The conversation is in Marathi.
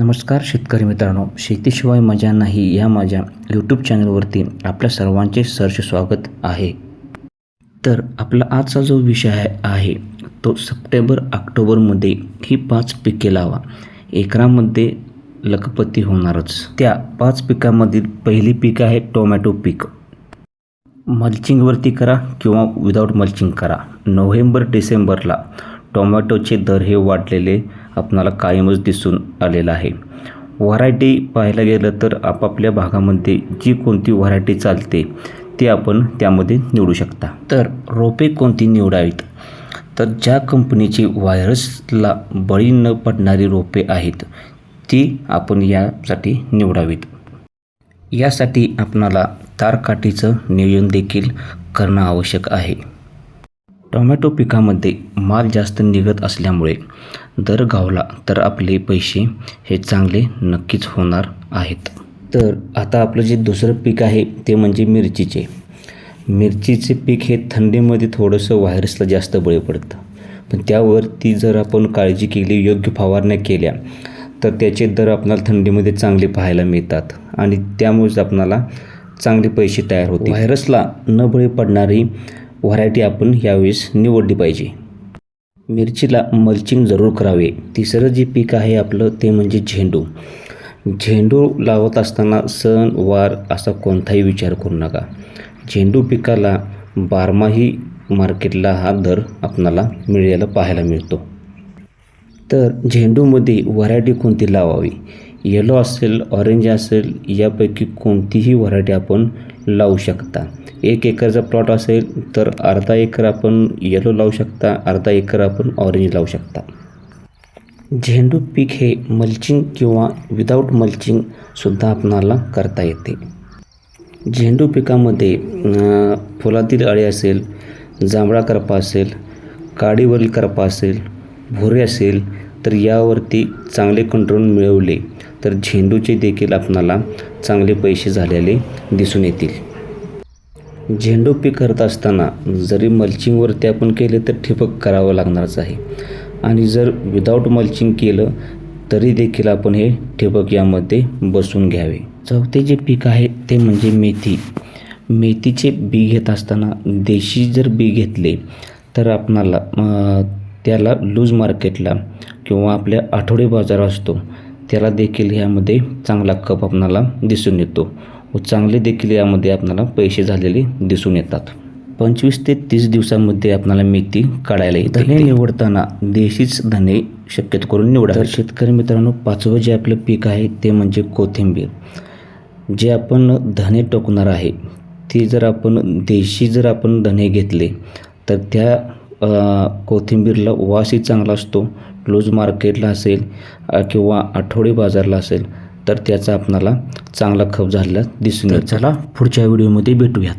नमस्कार शेतकरी मित्रांनो शेतीशिवाय मजा नाही या माझ्या यूट्यूब चॅनलवरती आपल्या सर्वांचे सहर्ष स्वागत आहे. तर आपला आजचा जो विषय आहे आहे तो सप्टेंबर ऑक्टोबरमध्ये ही पाच पिके लावा. एकरामध्ये लखपती होणारच. त्या पाच पिकामधील पहिली पीक आहे टोमॅटो पीक. मल्चिंगवरती करा किंवा विदाऊट मल्चिंग करा. नोव्हेंबर डिसेंबरला टोमॅटोचे दर हे वाढलेले आपणाला कायमच दिसून आलेलं आहे. व्हरायटी पाहायला गेलं तर आपापल्या भागामध्ये जी कोणती व्हरायटी चालते ती आपण त्यामध्ये निवडू शकता. तर रोपे कोणती निवडावीत? तर ज्या कंपनीची व्हायरसला बळी न पडणारी रोपे आहेत ती आपण यासाठी निवडावीत. यासाठी आपणाला तारकाठीचं नियोजन देखील करणं आवश्यक आहे. टोमॅटो पिकामध्ये माल जास्त निघत असल्यामुळे दर गावला तर आपले पैसे हे चांगले नक्कीच होणार आहेत. तर आता आपलं जे दुसरं पीक आहे ते म्हणजे मिरचीचे. मिरचीचे पीक हे थंडीमध्ये थोडंसं व्हायरसला जास्त बळी पडतं. पण त्यावरती जर आपण काळजी केली योग्य फवारण्या केल्या तर त्याचे दर आपल्याला थंडीमध्ये चांगले पाहायला मिळतात आणि त्यामुळेच आपणाला चांगले पैसे तयार होते व्हायरसला न बळी पडणारी व्हरायटी आपण यावेळेस निवडली पाहिजे. मिरचीला मल्चिंग जरूर करावे. तिसरं जे पीक आहे आपलं ते म्हणजे झेंडू. झेंडू लावत असताना सण वार असा कोणताही विचार करू नका. झेंडू पिकाला बारमाही मार्केटला हा दर आपणाला मिळायला पाहायला मिळतो. तर झेंडूमध्ये व्हरायटी कोणती लावावी? येलो असेल ऑरेंज असेल यापैकी कोणतीही व्हरायटी आपण लावू शकता. एक एकरचा प्लॉट असेल तर अर्धा एकर आपण येलो लावू शकता अर्धा एकर आपण ऑरेंज लावू शकता. झेंडू पीक हे मल्चिंग किंवा विदाऊट मल्चिंगसुद्धा आपणाला करता येते. झेंडू पिकामध्ये फुलातील अळी असेल जांभळा करपा असेल काडीवरील करपा असेल भुरे असेल तर यावरती चांगले कंट्रोल मिळवले तर झेंडूचे देखील आपणाला चांगले पैसे झालेले दिसून येतील. झेंडू पीक करत असताना जरी मल्चिंगवरती आपण केले तर ठिबक करावं लागणारच आहे. आणि जर विदाऊट मल्चिंग केलं तरी देखील आपण हे ठिबक यामध्ये बसून घ्यावे. चौथे जे पीक आहे ते म्हणजे मेथी. मेथीचे बी घेत असताना देशी जर बी घेतले तर आपणाला त्याला लूज मार्केटला किंवा आपल्या आठवडे बाजार असतो त्याला देखील यामध्ये चांगला कप आपणाला दिसून येतो व चांगले देखील यामध्ये आपणाला पैसे झालेले दिसून येतात. पंचवीस ते तीस दिवसामध्ये आपणाला मेथी काढायला येते धने निवडताना देशीच धने शक्यतो करून निवडा. तर शेतकरी मित्रांनो पाचवं जे आपलं पीक आहे ते म्हणजे कोथिंबीर. जे आपण धने टोकणार आहे ते जर आपण देशी जर आपण धने घेतले तर त्या कोथिंबीरला वासही चांगला असतो लूज मार्केटला असेल किंवा आठवडी बाजारला असेल तर त्याचा आपणाला चांगला खप झालेला दिसून येतो. चला पुढच्या व्हिडिओमध्ये भेटूयात.